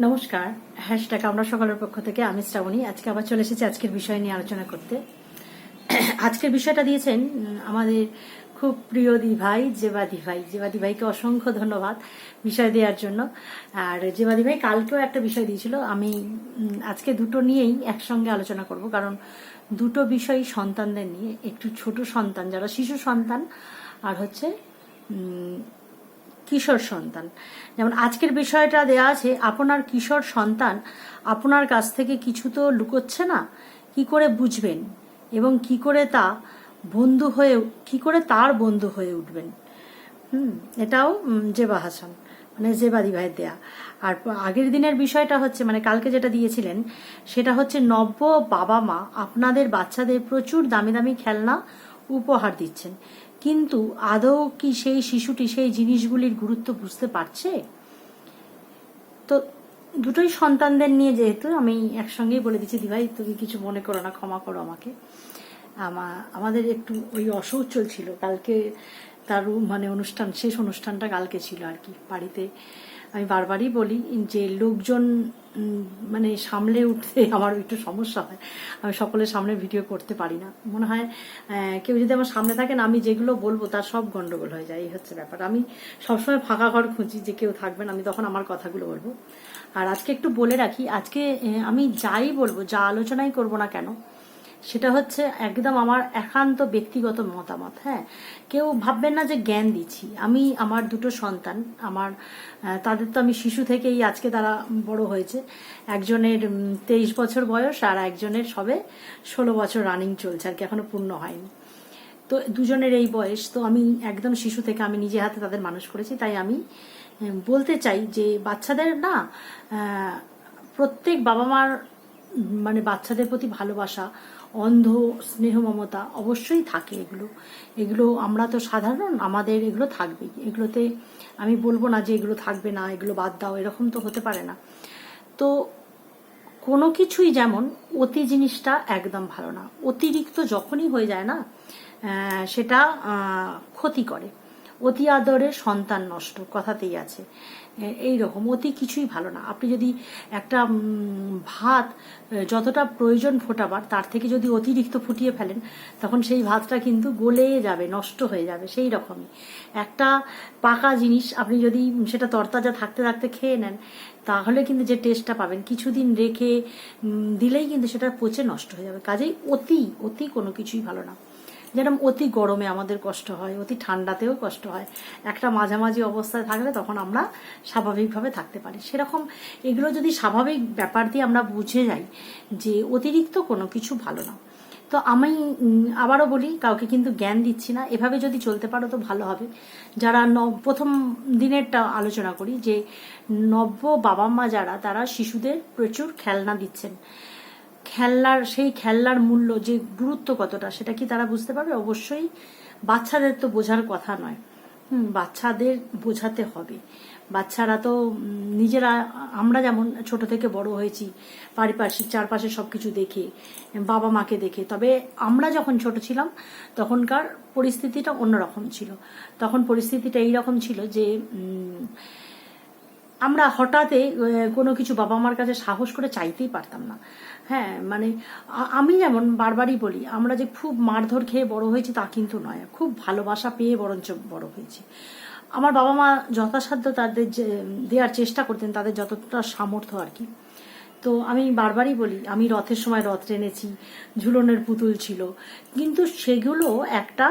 নমস্কার। হ্যাশট্যাগ আমরা সকলের পক্ষ থেকে, আমি শ্রাবণী। আজকে আবার চলে এসেছি আজকের বিষয় নিয়ে আলোচনা করতে। আজকের বিষয়টা দিয়েছেন আমাদের খুব প্রিয় দি ভাই জেবাদি ভাই। জেবাদি ভাইকে অসংখ্য ধন্যবাদ বিষয় দেওয়ার জন্য। আর জেবাদি ভাই কালকেও একটা বিষয় দিয়েছিল। আমি আজকে দুটো নিয়েই একসঙ্গে আলোচনা করব। কারণ দুটো বিষয় সন্তানদের নিয়ে। একটু ছোট সন্তান, যারা শিশু সন্তান, আর হচ্ছে কিশোর সন্তান। যেমন আজকের বিষয়টা দেয়া আছে, আপনার কিশোর সন্তান আপনার কাছ থেকে কিছু তো লুকোচ্ছে না, কি করে বুঝবেন? এবং কি করে তা বন্ধু হয়ে, কি করে তার বন্ধু হয়ে উঠবেন? হুম, এটাও জেবা হাসান মানে জেবাদি ভাইয়ের দেয়া। আর আগের দিনের বিষয়টা হচ্ছে মানে কালকে যেটা দিয়েছিলেন, সেটা হচ্ছে, নব্য বাবা মা আপনাদের বাচ্চাদের প্রচুর দামি দামি খেলনা উপহার দিচ্ছেন। কিন্তু আদৌ কি সেই শিশুটি সেই জিনিসগুলির গুরুত্ব বুঝতে পারছে? তো দুটোই সন্তানদের নিয়ে যেহেতু আমি একসঙ্গেই বলে দিচ্ছি, দিভাই, তুমি কিছু মনে করো না, ক্ষমা করো আমাকে। আমা, আমাদের একটু ওই অসৌচ চলছিল, কালকে তার মানে অনুষ্ঠান, শেষ অনুষ্ঠানটা কালকে ছিল আর কি, বাড়িতে। আমি বারবারই বলি যে লোকজন মানে সামলে উঠতে আমার একটু সমস্যা হয়। আমি সকলের সামনে ভিডিও করতে পারি না। মনে হয় কেউ যদি আমার সামনে থাকেন, আমি যেগুলো বলব তার সব গন্ডগোল হয়ে যায়। এই হচ্ছে ব্যাপার। আমি সবসময় ফাঁকা ঘর খুঁজি যে কেউ থাকবেন, আমি তখন আমার কথাগুলো বলব। আর আজকে একটু বলে রাখি, আজকে আমি যাই বলব, যা আলোচনাই করব না কেন সেটা হচ্ছে একদম আমার একান্ত ব্যক্তিগত মতামত হ্যাঁ। কেউ ভাববেন না যে জ্ঞান দিচ্ছি। আমি, আমার দুটো সন্তান, আমার তাদের তো আমি শিশু থেকেই আজকে তারা বড় হয়েছে। একজনের তেইশ বছর বয়স আর একজনের সবে ষোলো বছর রানিং চলছে আর কি, এখনও পূর্ণ হয়নি। তো দুজনের এই বয়স, তো আমি একদম শিশু থেকে আমি নিজে হাতে তাদের মানুষ করেছি, তাই আমি বলতে চাই যে বাচ্চাদের না প্রত্যেক বাবা মার মানে বাচ্চাদের প্রতি ভালোবাসা অন্ধ স্নেহ মমতা অবশ্যই থাকে এগুলো। এগুলো আমরা তো সাধারণ, আমাদের এগুলো থাকবেই। এগুলোতে আমি বলব না যে এগুলো থাকবে না, এগুলো বাদ দাও, এরকম তো হতে পারে না। তো কোনো কিছুই যেমন অতি জিনিসটা একদম ভালো না। অতিরিক্ত যখনই হয়ে যায় না সেটা ক্ষতি করে। অতি আদরের সন্তান নষ্ট কথাতেই আছে। এই রকম অতি কিছুই ভালো না। আপনি যদি একটা ভাত যতটা প্রয়োজন ফোটাবার, তার থেকে যদি অতিরিক্ত ফুটিয়ে ফেলেন, তখন সেই ভাতটা কিন্তু গলে যাবে, নষ্ট হয়ে যাবে, সেই রকমই। একটা পাকা জিনিস, আপনি যদি সেটা তরতাজা থাকতে থাকতে খেয়ে নেন, তাহলে কিন্তু যে টেস্টটা পাবেন, কিছুদিন রেখে দিলেই কিন্তু সেটা পচে নষ্ট হয়ে যাবে। কাজেই অতি অতি কোনো কিছুই ভালো না। যেরকম অতি গরমে আমাদের কষ্ট হয়, অতি ঠান্ডাতেও কষ্ট হয়। একটা মাঝামাঝি অবস্থায় থাকলে তখন আমরা স্বাভাবিকভাবে থাকতে পারি। সেরকম এগুলো যদি স্বাভাবিক ব্যাপার দিয়ে আমরা বুঝে যাই যে অতিরিক্ত কোনো কিছু ভালো না। তো আমি আবারও বলি, কাউকে কিন্তু জ্ঞান দিচ্ছি না। এভাবে যদি চলতে পারো তো ভালো হবে। যারা প্রথম দিনেরটা আলোচনা করি যে নব্য বাবা মা যারা, তারা শিশুদের প্রচুর খেলনা দিচ্ছেন। খেলনার সেই খেলনার মূল্য যে গুরুত্ব কতটা, সেটা কি তারা বুঝতে পারবে? অবশ্যই বাচ্চাদের তো বোঝার কথা নয়। বাচ্চাদের বোঝাতে হবে। বাচ্চারা তো নিজেরা, আমরা যেমন ছোট থেকে বড় হয়েছি, পারিপার্শ্বিক চারপাশে সবকিছু দেখে, বাবা মাকে দেখে, তবে আমরা যখন ছোট ছিলাম, তখনকার পরিস্থিতিটা অন্যরকম ছিল। তখন পরিস্থিতিটা এইরকম ছিল যে আমরা হঠাৎই কোনো কিছু বাবা মার কাছে সাহস করে চাইতেই পারতাম না। হ্যাঁ মানে আমি যেমন বারবারই বলি, আমরা যে খুব মারধর খেয়ে বড় হয়েছি তা কিন্তু নয়। খুব ভালোবাসা পেয়ে বরঞ্চ বড় হয়েছি। আমার বাবা মা যথাসাধ্য তাদের যে দেওয়ার চেষ্টা করতেন, তাদের যতটা সামর্থ্য আর কি। তো আমি বারবারই বলি, আমি রথের সময় রথ টেনেছি, ঝুলনের পুতুল ছিল। কিন্তু সেগুলো একটা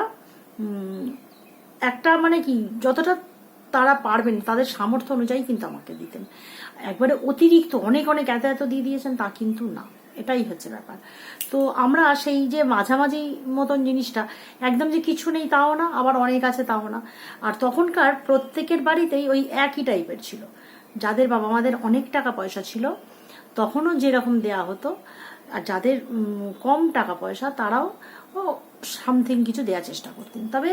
একটা মানে কি, যতটা তারা পারবেন, তাদের সামর্থ্য অনুযায়ী কিন্তু আমাকে দিতেন। একবারে অতিরিক্ত অনেক অনেক এত এত দিয়ে দিয়েছেন, তা কিন্তু না। এটাই হচ্ছে ব্যাপার। তো আমরা সেই যে মাঝামাঝি মতন জিনিসটা, একদম যে কিছু নেই তাও না, আবার অনেক আছে তাও না। আর তখনকার প্রত্যেকের বাড়িতেই ওই একই টাইপের ছিল। যাদের বাবা মাদের অনেক টাকা পয়সা ছিল, তখনও যেরকম দেয়া হতো, আর যাদের কম টাকা পয়সা, তারাও সামথিং কিছু দেওয়ার চেষ্টা করতেন। তবে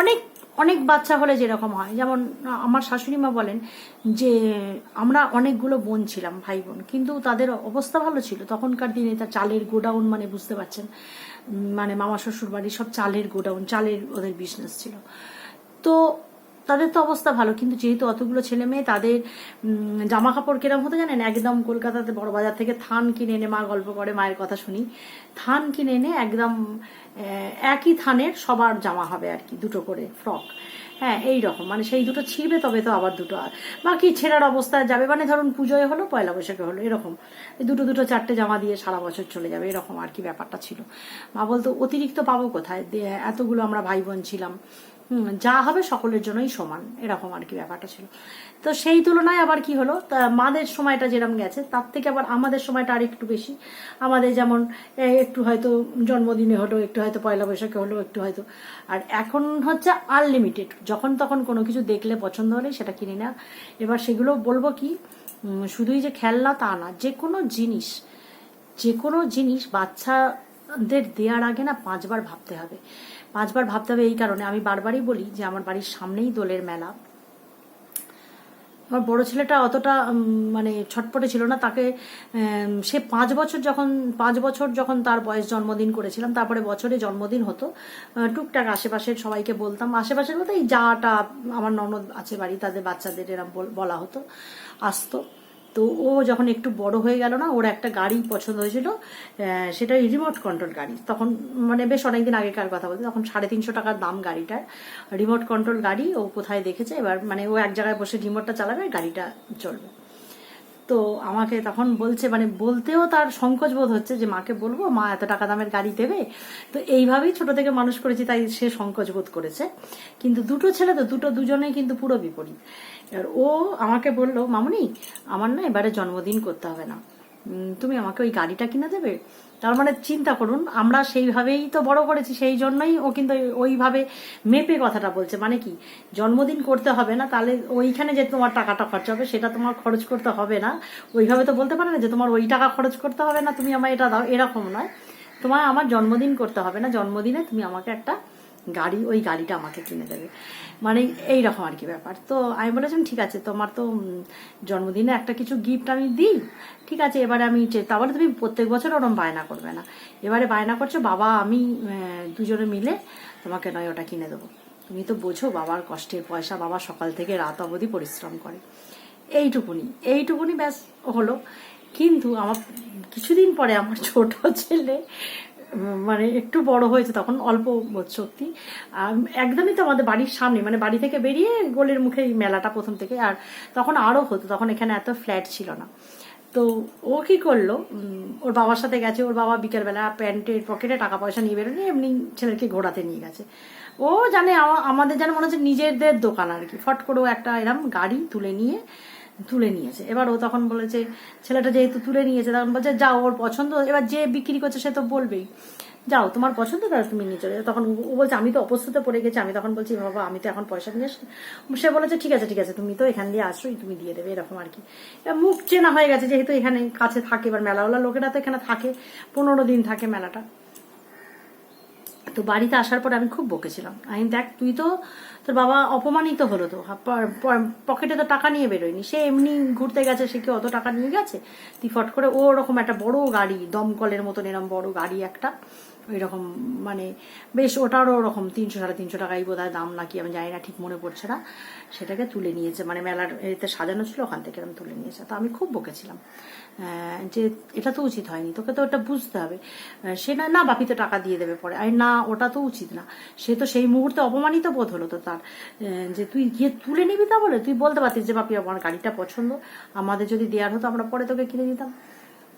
অনেক অনেক বাচ্চা হলে যেরকম হয়, যেমন, আমার শাশুড়ি মা বলেন যে, আমরা অনেকগুলো বোন ছিলাম ভাই বোন কিন্তু তাদের অবস্থা ভালো ছিল। তখনকার দিনে তার চালের গোডাউন মানে বুঝতে পারছেন মানে মামা শ্বশুর বাড়ি সব চালের গোডাউন, চালের ওদের বিজনেস ছিল। তো তাদের তো অবস্থা ভালো, কিন্তু যেহেতু অতগুলো ছেলে মেয়ে, তাদের জামা কাপড় কিরম হতে জানেন? একদম কলকাতাতে বড় বাজার থেকে থান কিনে এনে মা গল্প করে, মায়ের কথা শুনি। থান কিনে এনে একদম একই থানের সবার জামা হবে আর কি, দুটো করে ফ্রক। হ্যাঁ এই রকম মানে সেই দুটো ছিঁড়বে, তবে তো আবার দুটো আর। বাকি ছেঁড়ার অবস্থায় যাবে মানে ধরুন পুজোয় হলো, পয়লা বৈশাখে হলো, এরকম। দুটো দুটো চারটে জামা দিয়ে সারা বছর চলে যাবে, এরকম আর কি ব্যাপারটা ছিল। মা বলতো, অতিরিক্ত পাবো কোথায়? এতগুলো আমরা ভাই বোন ছিলাম। যা হবে সকলের জন্যই সমান। এরকম আর কি ব্যাপারটা ছিল। তো সেই তুলনায় আবার কি হলো? মাদের সময়টা যেরকম গেছে, তার থেকে আবার আমাদের সময়টা আর একটু বেশি। আমাদের যেমন একটু হয়তো জন্মদিনে হলো, একটু হয়তো পয়লা বৈশাখে হলো, একটু হয়তো। আর এখন হচ্ছে আনলিমিটেড যখন তখন কোনো কিছু দেখলে পছন্দ হলে সেটা কিনে নেওয়া। এবার সেগুলো বলব কি শুধুই যে খেলনা তা না, যে কোনো জিনিস, যে কোনো জিনিস বাচ্চাদের দেওয়ার আগে না পাঁচবার ভাবতে হবে। পাঁচবার ভাবতে হবে এই কারণে। আমি বারবারই বলি যে, আমার বাড়ির সামনেই দোলের মেলা। আমার বড় ছেলেটা অতটা মানে ছটপটে ছিল না। তাকে সে পাঁচ বছর যখন, পাঁচ বছর যখন তার বয়স জন্মদিন করেছিলাম, তারপরে বছরে জন্মদিন হতো টুকটাক আশেপাশের সবাইকে বলতাম। আশেপাশের বলতে এই যাটা আমার ননদ আছে বাড়ি, তাদের বাচ্চাদের এরম বলা হতো, আসতো। তো ও যখন একটু বড় হয়ে গেল না, ওর একটা গাড়ি পছন্দ হয়েছিল সেটা রিমোট কন্ট্রোল গাড়ি। তখন মানে বেশ অনেকদিন আগেকার কথা বলতে তখন সাড়ে তিনশো টাকার দাম গাড়িটার। রিমোট কন্ট্রোল গাড়ি ও কোথায় দেখেছে, এবার মানে ও এক জায়গায় বসে রিমোটটা চালাবে, গাড়িটা চলবে। তো আমাকে তখন বলছে মানে বলতেও তার সংকোচ বোধ হচ্ছে যে মাকে বলব, মা এত টাকা দামের গাড়ি দেবে। তো এইভাবেই ছোট থেকে মানুষ করেছি, তাই সে সংকোচ বোধ করেছে। কিন্তু দুটো ছেলে তো, দুটো দুজনেই কিন্তু পুরো বিপরীত। এবার ও আমাকে বলল, মামুনি, আমার না এবারে জন্মদিন করতে হবে না। তুমি আমাকে ওই গাড়িটা কিনে দেবে? তার মানে চিন্তা করুন, আমরা সেইভাবেই তো বড় করেছি, সেই জন্যই ও কিন্তু ওইভাবে মেপে কথাটা বলছে। মানে কি, জন্মদিন করতে হবে না, তাহলে ওইখানে যে তোমার টাকাটা খরচ হবে, সেটা তোমার খরচ করতে হবে না। ওইভাবে তো বলতে পারে না যে তোমার ওই টাকা খরচ করতে হবে না, তুমি আমার এটা দাও, এরকম নয়। তোমার আমার জন্মদিন করতে হবে না, জন্মদিনে তুমি আমাকে একটা গাড়ি, ওই গাড়িটা আমাকে কিনে দেবে। মানে এই রকম আর কি ব্যাপার। তো আমি বলেছিলাম, ঠিক আছে, তোমার তো জন্মদিনে একটা কিছু গিফট আমি দিই। ঠিক আছে, এবারে আমি চে- তাহলে তুমি প্রত্যেক বছর ওরম বায়না করবে না। এবারে বায়না করছ, বাবা, আমি দুজনে মিলে তোমাকে নয়, ওটা কিনে দেবো। তুমি তো বোঝো, বাবার কষ্টের পয়সা, বাবা সকাল থেকে রাত অবধি পরিশ্রম করে। এইটুকুনি এইটুকুনি ব্যাস হলো। কিন্তু আমার, কিছুদিন পরে আমার ছোট ছেলে মানে একটু বড় হয়েছে তখন অল্প আম, একদমই তো আমাদের বাড়ির সামনে মানে বাড়ি থেকে বেরিয়ে গোলের মুখে এই মেলাটা প্রথম থেকে আর তখন আরও হতো তখন এখানে এত ফ্ল্যাট ছিল না। তো ও কি করল ওর বাবার সাথে গেছে ওর বাবা বিকেলবেলা প্যান্টের পকেটে টাকা পয়সা নিয়ে বেরোনি এমনি ছেলেকে ঘোরাতে নিয়ে গেছে। ও জানে আমাদের যেন মনে হচ্ছে নিজেদের দোকান আর কি। ফট করে একটা এরম গাড়ি তুলে নিয়ে তুলে নিয়েছে। এবার ও তখন বলেছে ছেলেটা যেহেতু তুলে নিয়েছে, তখন বলছে, যাও, ওর পছন্দ এবার যে বিক্রি করছে সে তো বলবেই, যাও, তোমার পছন্দ তাহলে তুমি নিয়ে চলে। তখন ও বলছে, আমি তো অপস্তুতে পড়ে গেছি। আমি তখন বলছি, বাবা, আমি তো এখন পয়সা নিয়ে আসি সে বলেছে, ঠিক আছে ঠিক আছে, তুমি তো এখান দিয়ে আসোই, তুমি দিয়ে দেবে, এরকম আর কি। মুখ চেনা হয়ে গেছে, যেহেতু এখানে কাছে থাকে, এবার মেলাওয়ালা লোকেরা তো এখানে থাকে, পনেরো দিন থাকে মেলাটা। তো বাড়িতে আসার পর আমি খুব বকেছিলাম। আমি দেখ, তুই তো তোর বাবা অপমানিত হলো তো। পকেটে তো টাকা নিয়ে বেরোয়নি। সে এমনি ঘুরতে গেছে, সে কি অত টাকা নিয়ে গেছে? তুই ফট করে ও ওরকম একটা বড় গাড়ি, দমকলের মতন এরকম বড় গাড়ি একটা, ওইরকম মানে বেশ ওটারও ওরকম তিনশো, সাড়ে তিনশো টাকাই বোধ হয় দাম নাকি, আমি জানি না, ঠিক মনে পড়ছে না। সেটাকে তুলে নিয়েছে মানে মেলার এতে সাজানো ছিল, ওখান থেকে এরকম তুলে নিয়েছে। তো আমি খুব বকেছিলাম। যে এটা তো উচিত হয়নি, তোকে তো ওটা বুঝতে হবে। সে না না বাপি তো টাকা দিয়ে দেবে পরে। আর না, ওটা তো উচিত না। সে তো সেই মুহূর্তে অপমানিত বোধ হলো তো তার যে তুই গিয়ে তুলে নিবি তা বলে? তুই বলতে পারতিস যে, বাপি, আমার গাড়িটা পছন্দ। আমাদের যদি দেওয়ার হতো, আমরা পরে তোকে কিনে দিতাম।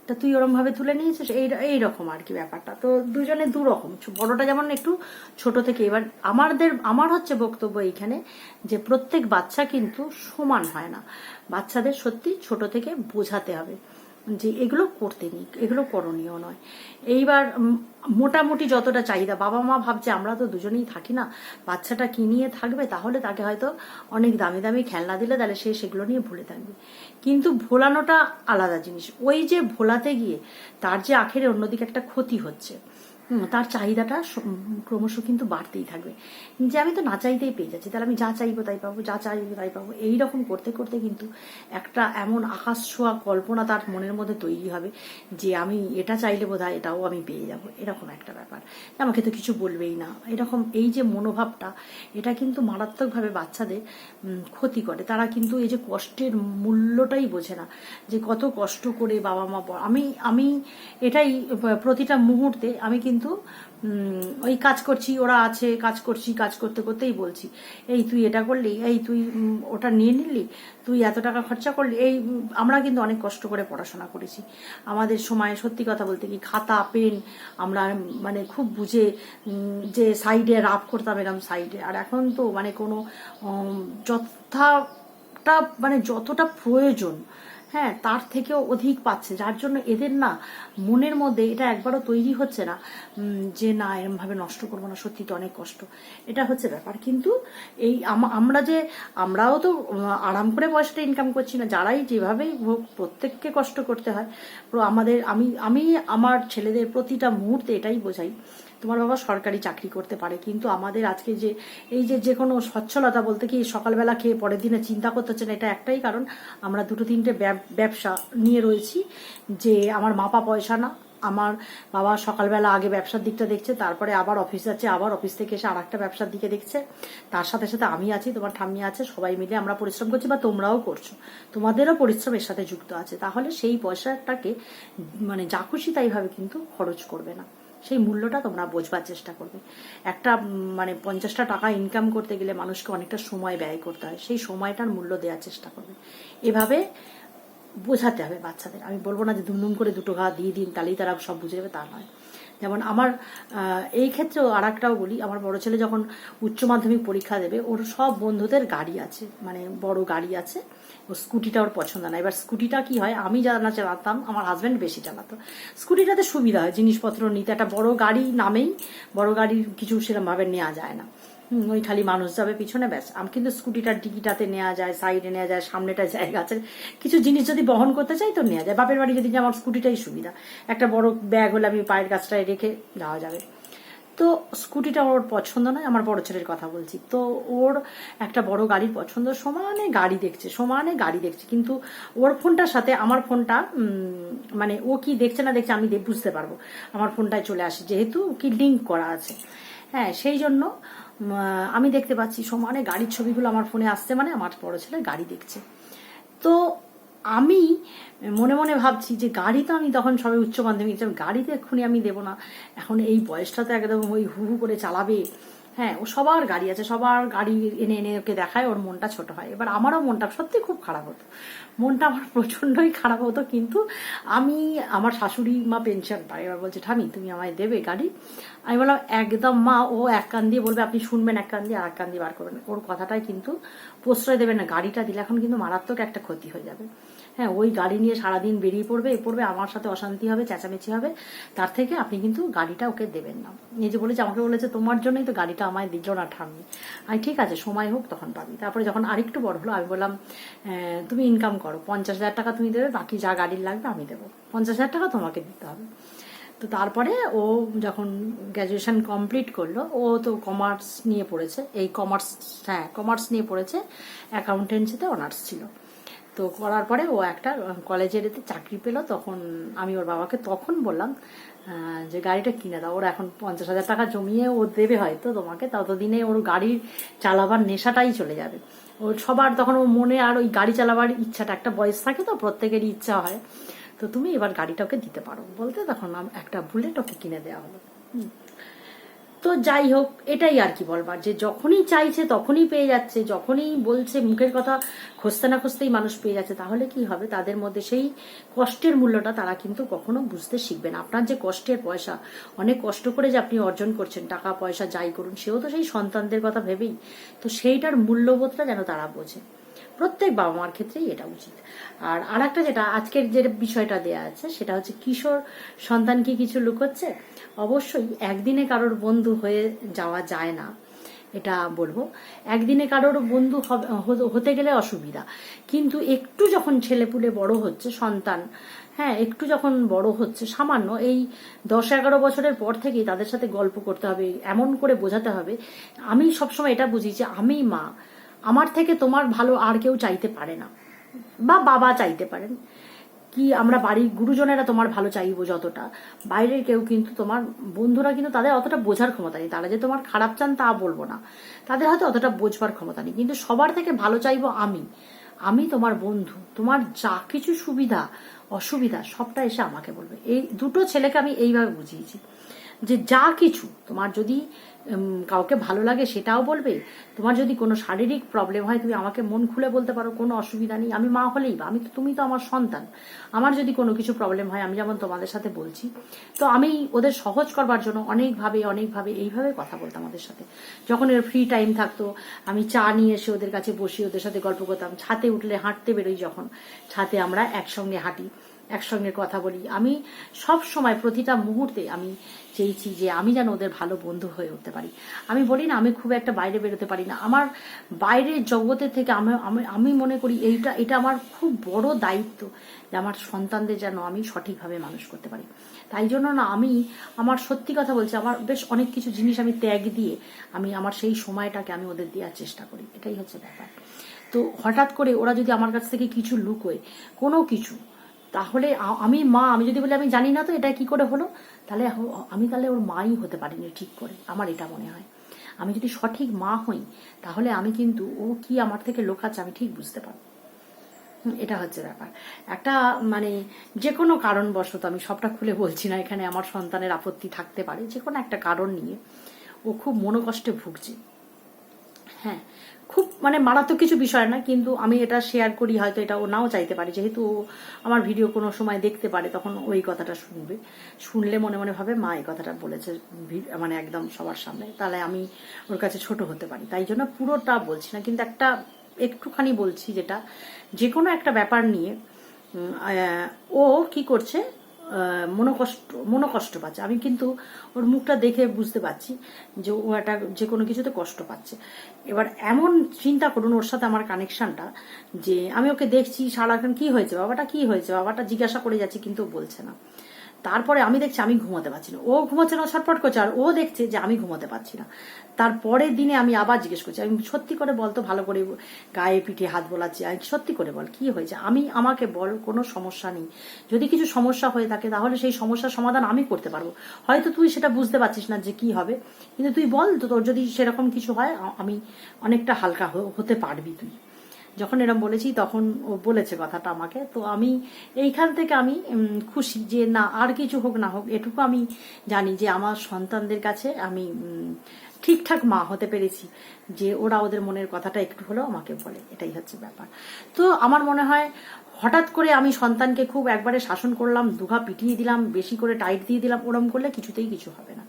তা তুই ওরম ভাবে তুলে নিয়েছিস? এই এইরকম আর কি ব্যাপারটা। তো দুজনে দু রকম। বড়টা যেমন একটু ছোট থেকে, এবার আমাদের, আমার হচ্ছে বক্তব্য এইখানে যে, প্রত্যেক বাচ্চা কিন্তু সমান হয় না। বাচ্চাদের সত্যি ছোট থেকে বোঝাতে হবে। যে এগুলো করতে নি এগুলো করণীয় নয়। এইবার মোটামুটি যতটা চাহিদা, বাবা মা ভাবছে আমরা তো দুজনেই থাকি না, বাচ্চাটা কি নিয়ে থাকবে তাহলে তাকে হয়তো অনেক দামি দামি খেলনা দিলে তাহলে সে সেগুলো নিয়ে ভুলে থাকবে। কিন্তু ভোলানোটা আলাদা জিনিস, ওই যে ভোলাতে গিয়ে তার যে আখেরে অন্যদিকে একটা ক্ষতি হচ্ছে তার চাহিদাটা ক্রমশ কিন্তু বাড়তেই থাকবে। যে আমি তো না চাইতেই পেয়ে যাচ্ছি, তাহলে আমি যা চাইব তাই পাবো, যা চাইব তাই পাবো, এইরকম করতে করতে কিন্তু একটা এমন আকাশ ছোঁয়া কল্পনা তার মনের মধ্যে তৈরি হবে যে আমি এটা চাইলে বোধ হয় এটাও আমি পেয়ে যাব, এরকম একটা ব্যাপার। আমাকে তো কিছু বলবেই না। এরকম এই যে মনোভাবটা, এটা কিন্তু মারাত্মকভাবে বাচ্চাদের ক্ষতি করে। তারা কিন্তু এই যে কষ্টের মূল্যটাই বোঝে না, যে কত কষ্ট করে বাবা মা আমি আমি এটাই প্রতিটা মুহূর্তে আমি কিন্তু উম, ওই কাজ করছি ওরা আছে কাজ করছি কাজ করতে করতেই বলছি এই তুই এটা করলি এই তুই ওটা নিয়ে নিলি তুই এত টাকা খরচা করলি এই আমরা কিন্তু অনেক কষ্ট করে পড়াশোনা করেছি। আমাদের সময় সত্যি কথা বলতে কি খাতা পেন আমরা মানে খুব বুঝে যে সাইডে রাফ করতাম এরকম সাইডে। আর এখন তো মানে কোনো যথাটা মানে যতটা প্রয়োজন হ্যাঁ তার থেকেও অধিক পাচ্ছে। যার জন্য এদের না মনের মধ্যে এটা একবারও তৈরি হচ্ছে না যে না, এরমভাবে নষ্ট করব না, সত্যি তো অনেক কষ্ট। এটা হচ্ছে ব্যাপার। কিন্তু এই আম- আমরা যে, আমরাও তো আরাম করে পয়সাটা ইনকাম করছি না, যারাই যেভাবেই হোক প্রত্যেককে কষ্ট করতে হয়। আমাদের, আমি আমি, আমার ছেলেদের প্রতিটা মুহূর্তে এটাই বোঝাই তোমার বাবা সরকারি চাকরি করতে পারে, কিন্তু আমাদের আজকে যে, এই যে যে কোনো সচ্ছলতা বলতে কি সকালবেলা খেয়ে পরের দিনে চিন্তা করতে হচ্ছে না, এটা একটাই কারণ। আমরা দুটো তিনটে ব্যবসা নিয়ে রয়েছি যে আমার মাপা পয়সা না, আমার বাবা সকালবেলা আগে ব্যবসার দিকটা দেখছে, তারপরে আবার অফিস যাচ্ছে আবার অফিস থেকে এসে আর একটা ব্যবসার দিকে দেখছে। তার সাথে সাথে আমি আছি, তোমার ঠাম্মি আছে, সবাই মিলে আমরা পরিশ্রম করছি বা তোমরাও করছ। তোমাদেরও পরিশ্রম এর সাথে যুক্ত আছে, তাহলে সেই পয়সাটাকে মানে যা খুশি তাইভাবে কিন্তু খরচ করবে না। সেই মূল্যটা তোমরা বোঝবার চেষ্টা করবে। একটা মানে পঞ্চাশটা টাকা ইনকাম করতে গেলে মানুষকে অনেকটা সময় ব্যয় করতে হয়। সেই সময়টার মূল্য দেওয়ার চেষ্টা করবে। এভাবে বোঝাতে হবে বাচ্চাদের। আমি বলব না যে দুমদুম করে দুটো ঘা দিয়ে দিন, তাহলেই তারা সব বুঝে যাবে, তা নয়। যেমন আমার এই ক্ষেত্রেও আর একটাও বলি, আমার বড় ছেলে যখন উচ্চ মাধ্যমিক পরীক্ষা দেবে, ওর সব বন্ধুদের গাড়ি আছে মানে বড় গাড়ি আছে। স্কুটিটা ওর পছন্দ না। এবার স্কুটিটা কি হয়, আমি যারা চালাতাম, আমার হাজব্যান্ড বেশি চালাতো। স্কুটিটাতে সুবিধা হয়, জিনিসপত্র নিতে। একটা বড় গাড়ি নামেই, বড় গাড়ির কিছু সেরকম ভাবে নেওয়া যায় না। ওই খালি মানুষ যাবে পিছনে, ব্যাস। আমি, কিন্তু স্কুটিটার ডিকিটাতে নেওয়া যায়, সাইডে নেওয়া যায় সামনেটা জায়গা আছে। কিছু জিনিস যদি বহন করতে চাই তো নেওয়া যায়। বাপের বাড়ি যদি আমার স্কুটিটাই সুবিধা। একটা বড় ব্যাগ হলে আমি পায়ের কাছটায় রেখে যাওয়া যাবে। তো স্কুটিটা ওর পছন্দ নয়, আমার বড় ছেলের কথা বলছি। তো ওর একটা বড় গাড়ির পছন্দ, সমানে গাড়ি দেখছে, সমানে গাড়ি দেখছে। কিন্তু ওর ফোনটার সাথে আমার ফোনটা মানে ও কি দেখছে না দেখছে আমি বুঝতে পারব। আমার ফোনটায় চলে আসে, যেহেতু কি লিঙ্ক করা আছে। হ্যাঁ সেই জন্য আমি দেখতে পাচ্ছি সমানে গাড়ির ছবিগুলো আমার ফোনে আসছে মানে আমার বড় ছেলে গাড়ি দেখছে। তো আমি মনে মনে ভাবছি যে গাড়ি তো আমি তখন সবে উচ্চ মাধ্যমিক যাব গাড়ি তো এক্ষুনি আমি দেবো না। এখন এই বয়সটা তো একদম ওই হু হু করে চালাবে। হ্যাঁ ও সবার গাড়ি আছে, সবার গাড়ি এনে এনে ওকে দেখায়, ওর মনটা ছোট হয়। এবার আমারও মনটা সত্যি খুব খারাপ হতো। মনটা আমার প্রচন্ডই খারাপ হতো, কিন্তু আমি, আমার শাশুড়ি মা পেনশন পায়, এবার বলছে ঠামি তুমি আমায় দেবে গাড়ি? আমি বললাম, একদম মা, ও এক কান দিয়ে বলবে, আপনি শুনবেন, এক কান দিয়ে আর এক কান দিয়ে বার করবেন। ওর কথাটাই কিন্তু প্রশ্রয় দেবে না, গাড়িটা দিলে, এখন কিন্তু মারাত্মক একটা ক্ষতি হয়ে যাবে। হ্যাঁ ওই গাড়ি নিয়ে সারাদিন বেরিয়ে পড়বে, এ পড়বে, আমার সাথে অশান্তি হবে, চেঁচামেচি হবে, তার থেকে আপনি কিন্তু গাড়িটা ওকে দেবেন না। এই যে বলেছে, আমাকে বলেছে, তোমার জন্যই তো গাড়িটা আমায় দিল না ঠাম্মি। আমি ঠিক আছে, সময় হোক, তখন পাবি। তারপরে যখন আরেকটু বড় হলো, আমি বললাম তুমি ইনকাম করো, পঞ্চাশ হাজার টাকা তুমি দেবে, বাকি যা গাড়ির লাগবে আমি দেবো। পঞ্চাশ হাজার টাকা তোমাকে দিতে হবে। তো তারপরে ও যখন গ্র্যাজুয়েশন কমপ্লিট করল, ও তো কমার্স নিয়ে পড়েছে, এই কমার্স হ্যাঁ কমার্স নিয়ে পড়েছে অ্যাকাউন্টেন্সিতে অনার্স ছিল। তো করার পরে ও একটা কলেজের এতে চাকরি পেল। তখন আমি ওর বাবাকে তখন বললাম যে গাড়িটা কিনে দাও। ওর এখন পঞ্চাশ হাজার টাকা জমিয়ে ও দেবে হয়তো তোমাকে ততদিনে ওর গাড়ির চালাবার নেশাটাই চলে যাবে। ওর সবার তখন ও মনে আর ওই গাড়ি চালাবার ইচ্ছাটা, একটা বয়স থাকে তো, প্রত্যেকেরই ইচ্ছা হয়। তো তুমি এবার গাড়িটা ওকে দিতে পারো। বলতে তখন একটা বুলেট ওকে কিনে দেওয়া হলো। তো যাই হোক, এটাই আর কি বলবার। যে যখনই চাইছে তখনই পেয়ে যাচ্ছে, যখনই বলছে মুখের কথা খুঁজতে না খুঁজতেই মানুষ পেয়ে যাচ্ছে, তাহলে কি হবে? তাদের মধ্যে সেই কষ্টের মূল্যটা তারা কিন্তু কখনো বুঝতে শিখবে না। আপনার যে কষ্টের পয়সা, অনেক কষ্ট করে যে আপনি অর্জন করছেন, টাকা, পয়সা যাই করুন, সেও তো সেই সন্তানদের কথা ভেবেই। তো সেইটার মূল্যবোধটা যেন তারা বোঝে। প্রত্যেক বাবা মার ক্ষেত্রেই এটা উচিত। আর আর একটা যেটা আজকের যে বিষয়টা দেয়া আছে, সেটা হচ্ছে কিশোর সন্তান কি কিছু লুকোচ্ছে? অবশ্যই একদিনে কারোর বন্ধু হয়ে যাওয়া যায় না, এটা বলব। একদিনে কারোর বন্ধু হতে গেলে অসুবিধা। কিন্তু একটু যখন ছেলেপুলে বড় হচ্ছে সন্তান হ্যাঁ একটু যখন বড় হচ্ছে, সামান্য এই দশ এগারো বছরের পর থেকেই তাদের সাথে গল্প করতে হবে, এমন করে বোঝাতে হবে। আমি সবসময় এটা বুঝি যে আমি মা আমার থেকে তোমার ভালো আর কেউ চাইতে পারে না। বা বাবা চাইতে পারেন। কি আমরা বাড়ির গুরুজনেরা তোমার ভালো চাইব যতটা? বাইরের কেউ কিন্তু তোমার, বন্ধুরা কিন্তু তাদের অতটা বোঝার ক্ষমতা নেই। তারা যে তোমার খারাপ চান তা বলব না। তাদের হয়তো অতটা বোঝবার ক্ষমতা নেই। কিন্তু সবার থেকে ভালো চাইব আমি। আমি তোমার বন্ধু। তোমার যা কিছু সুবিধা, অসুবিধা, সবটা এসে আমাকে বলবে। এই দুটো ছেলেকে আমি এইভাবে বুঝিয়েছি যে যা কিছু তোমার যদি কাউকে ভালো লাগে সেটাও বলবে। তোমার যদি কোনো শারীরিক প্রবলেম হয়, তুমি আমাকে মন খুলে বলতে পারো, কোনো অসুবিধা নেই। আমি মা হলেই বা, আমি তো, তুমি তো আমার সন্তান। আমার যদি কোনো কিছু প্রবলেম হয়, আমি যেমন তোমাদের সাথে বলছি। তো আমি ওদের সহজ করবার জন্য অনেকভাবে অনেকভাবে এইভাবে কথা বলতাম ওদের সাথে। যখন এর ফ্রি টাইম থাকতো, আমি চা নিয়ে এসে ওদের কাছে বসি ওদের সাথে গল্প করতাম। ছাতে উঠলে হাঁটতে বেরোই যখন। ছাতে আমরা একসঙ্গে হাঁটি। একসঙ্গে কথা বলি। আমি সব সময় প্রতিটা মুহূর্তে আমি চেয়েছি যে আমি যেন ওদের ভালো বন্ধু হয়ে উঠতে পারি। আমি বলি না, আমি খুব একটা বাইরে বেরোতে পারি না। আমার বাইরের জগতের থেকে আমি, আমি- মনে করি এইটা, এটা আমার খুব বড় দায়িত্ব যে আমার সন্তানদের যেন আমি সঠিকভাবে মানুষ করতে পারি। তাই জন্য না, আমি আমার সত্যি কথা বলছি, আমার বেশ অনেক কিছু জিনিস আমি ত্যাগ দিয়ে আমি আমার সেই সময়টাকে আমি ওদের দেওয়ার চেষ্টা করি। এটাই হচ্ছে ব্যাপার। তো হঠাৎ করে ওরা যদি আমার কাছ থেকে কিছু লুকোয়, কোনো কিছু তাহলে আমি মা, আমি যদি বলি আমি জানি না তো এটা কি করে হলো, তাহলে আমি তাহলে ওর মাই হতে পারিনি ঠিক করে, আমার এটা মনে হয়। আমি যদি সঠিক মা হই, তাহলে আমি কিন্তু ও কি আমার থেকে লোকাচ্ছে আমি ঠিক বুঝতে পারব। এটা হচ্ছে ব্যাপার। একটা মানে যে কোনো কারণবশত আমি সবটা খুলে বলছি না এখানে আমার সন্তানের আপত্তি থাকতে পারে যে কোনো একটা কারণ নিয়ে ও খুব মনোকষ্টে ভুগছে। হ্যাঁ খুব মানে মারাত্মক কিছু বিষয় না, কিন্তু আমি এটা শেয়ার করি, হয়তো এটা ও নাও চাইতে পারে। যেহেতু আমার ভিডিও কোনো সময় দেখতে পারে, তখন ওই কথাটা শুনবে। শুনলে মনে মনে ভাবে, মা, এই কথাটা বলেছে মানে একদম সবার সামনে। তাহলে আমি ওর কাছে ছোট হতে পারি। তাই জন্য পুরোটা বলছি না, কিন্তু একটা একটুখানি বলছি যেটা, যে কোনো একটা ব্যাপার নিয়ে ও কি করছে মনোকষ্ট মনোকষ্ট পাচ্ছে। আমি কিন্তু ওর মুখটা দেখে বুঝতে পারছি যে ও একটা যে কোনো কিছুতে কষ্ট পাচ্ছে। এবার এমন চিন্তা করুন ওর সাথে আমার কানেকশনটা যে আমি ওকে দেখছি, সারাক্ষণ কি হয়েছে, বাবাটা কি হয়েছে? বাবাটা জিজ্ঞাসা করে যাচ্ছি কিন্তু বলছে না। তারপরে আমি দেখছি আমি ঘুমাতে পারছি না। ও ঘুমাচ্ছে না, ও ছটফট করছে, আর ও দেখছে যে আমি ঘুমাতে পারছি না। তারপরের দিনে আমি আবার জিজ্ঞেস করছি, আমি সত্যি করে বলতো ভালো করে গায়ে পিঠে হাত বোলাচ্ছি, আমি সত্যি করে বল, কি হয়েছে? আমি, আমাকে বল, কোনো সমস্যা নেই। যদি কিছু সমস্যা হয়ে থাকে, তাহলে সেই সমস্যার সমাধান আমি করতে পারব। হয়তো তুই সেটা বুঝতে পারছিস না যে কি হবে, কিন্তু তুই বল তো, তোর যদি সেরকম কিছু হয় আমি অনেকটা হালকা হতে পারবি তুই। যখন এরম বলেছি, তখন ও বলেছে কথাটা আমাকে। তো আমি এইখান থেকে আমি খুশি যে না, আর কিছু হোক না হোক, এটুকু আমি জানি যে আমার সন্তানদের কাছে আমি ঠিকঠাক মা হতে পেরেছি, যে ওরা ওদের মনের কথাটা একটু হলেও আমাকে বলে। এটাই হচ্ছে ব্যাপার। তো আমার মনে হয়, হঠাৎ করে আমি সন্তানকে খুব একবারে শাসন করলাম, দুঘা পিটিয়ে দিলাম, বেশি করে টাইট দিয়ে দিলাম, ওরম করলে কিছুতেই কিছু হবে না।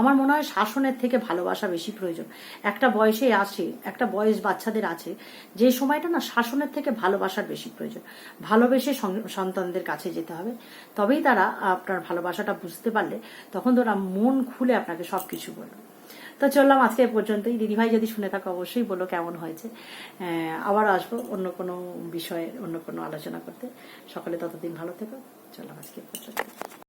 আমার মনে হয় শাসনের থেকে ভালোবাসা বেশি প্রয়োজন। একটা বয়সে আসে একটা বয়স বাচ্চাদের আছে, যে সময়টা না শাসনের থেকে ভালোবাসার বেশি প্রয়োজন। ভালোবেসে সন্তানদের কাছে যেতে হবে। তবেই তারা আপনার ভালোবাসাটা বুঝতে পারলে তখন তারা মন খুলে আপনাকে সবকিছু বলবে। তো চললাম আজকে পর্যন্তই। দিদিভাই যদি শুনে থাকো অবশ্যই বলো কেমন হয়েছে। আবার আসব অন্য কোনো বিষয়ে, অন্য কোনো আলোচনা করতে। সকলে ততদিন ভালো থেকো। চললাম আজকে পর্যন্ত